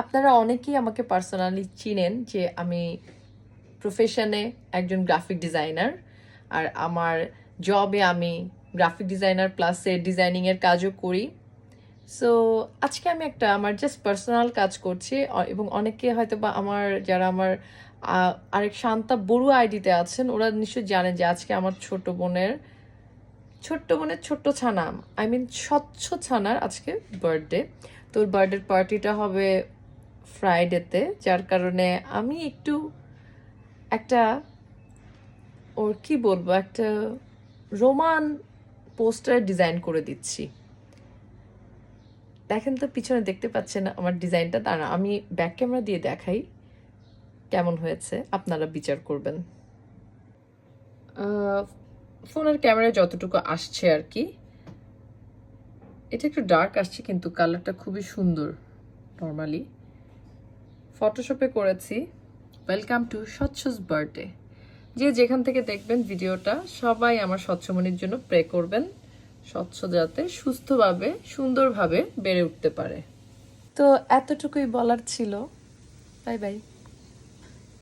আপনারা অনেকেই আমাকে পার্সোনালি চিনেন যে আমি প্রফেশনে একজন গ্রাফিক ডিজাইনার আর আমার জবে আমি গ্রাফিক ডিজাইনার প্লাসে ডিজাইনিংয়ের কাজও করি। সো আজকে আমি একটা আমার জাস্ট পার্সোনাল কাজ করছি এবং অনেকে হয়তো বা আমার, যারা আমার আরেক শান্তা বড়ুয়া আইডিতে আছেন, ওরা নিশ্চয়ই জানেন যে আজকে আমার ছোট বোনের, ছোট্ট বোনের ছোট্ট ছানা, আই মিন স্বচ্ছ ছানার আজকে বার্থডে তোর ওর বার্থডে পার্টিটা হবে ফ্রাইডেতে যার কারণে আমি একটু একটা, ওর কি বলব, একটা রোমান পোস্টার ডিজাইন করে দিচ্ছি। দেখেন তো, পিছনে দেখতে পাচ্ছেন আমার ডিজাইনটা। দাঁড়া আমি ব্যাক ক্যামেরা দিয়ে দেখাই কেমন হয়েছে। আপনারা বিচার করবেন। ফোনের ক্যামেরায় যতটুকু আসছে আর কি, এটা একটু ডার্ক আসছে, কিন্তু কালারটা খুবই সুন্দর নর্মালি ফটোশপে করেছি। ওয়েলকাম টু স্বচ্ছস বার্থডে যে যেখান থেকে দেখবেন ভিডিওটা, সবাই আমার স্বচ্ছমণির জন্য প্রে করবেন। স্বচ্ছ যাতে সুস্থভাবে, সুন্দরভাবে বেড়ে উঠতে পারে। তো এতটুকুই বলার ছিল। Bye bye